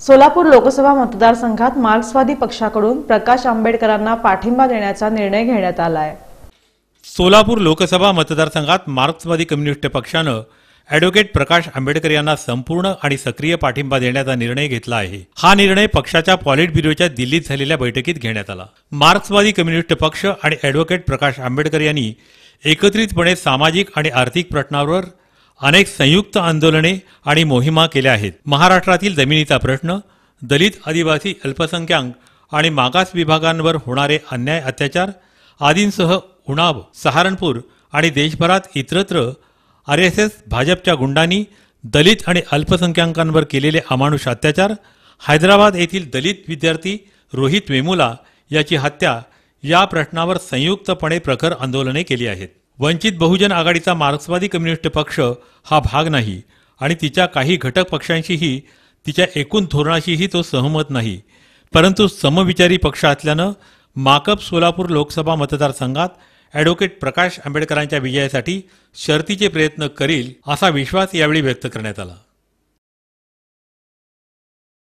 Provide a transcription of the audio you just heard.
सोलापूर लोकसभा मतदारसंघात मार्क्सवादी पक्षाकडून प्रकाश आंबेडकरांना पाठिंबा देण्याचा निर्णय घेण्यात आला आहे सोलापूर लोकसभा मतदारसंघात मार्क्सवादी कम्युनिस्ट पक्षानं ॲडव्होकेट प्रकाश आंबेडकर यांना संपूर्ण आणि सक्रिय पाठिंबा देण्याचा निर्णय घेतला आहे. हा निर्णय पक्षाच्या पॉलिट ब्युरोच्या दिल्लीत झालेल्या बैठकीत घेण्यात आला. मार्क्सवादी कम्युनिस्ट पक्ष आणि ॲडव्होकेट प्रकाश आंबेडकर यांनी एकत्रितपणे सामाजिक आणि आर्थिक प्रश्नावर अनेक संयुक्त आंदोलने आणि मोहिमा केल्या आहेत. महाराष्ट्रातील जमिनीचा प्रश्न दलित आदिवासी अल्पसंख्याक आणि मागास विभागांवर होणारे अन्याय अत्याचार आदींसह उणाव सहारणपूर आणि देशभरात इतरत्र आर एस एस भाजपच्या गुंडांनी दलित आणि अल्पसंख्याकांवर केलेले अमानुष अत्याचार हैदराबाद येथील दलित विद्यार्थी रोहित वेमुला याची हत्या या प्रश्नावर संयुक्तपणे प्रखर आंदोलने केली आहेत. वंचित बहुजन आघाडीचा मार्क्सवादी कम्युनिस्ट पक्ष हा भाग नाही आणि तिच्या काही घटक पक्षांशीही तिच्या एकूण धोरणाशीही तो सहमत नाही. परंतु समविचारी पक्ष असल्यानं माकप सोलापूर लोकसभा मतदारसंघात ॲडव्होकेट प्रकाश आंबेडकरांच्या विजयासाठी शर्तीचे प्रयत्न करील असा विश्वास यावेळी व्यक्त करण्यात आला.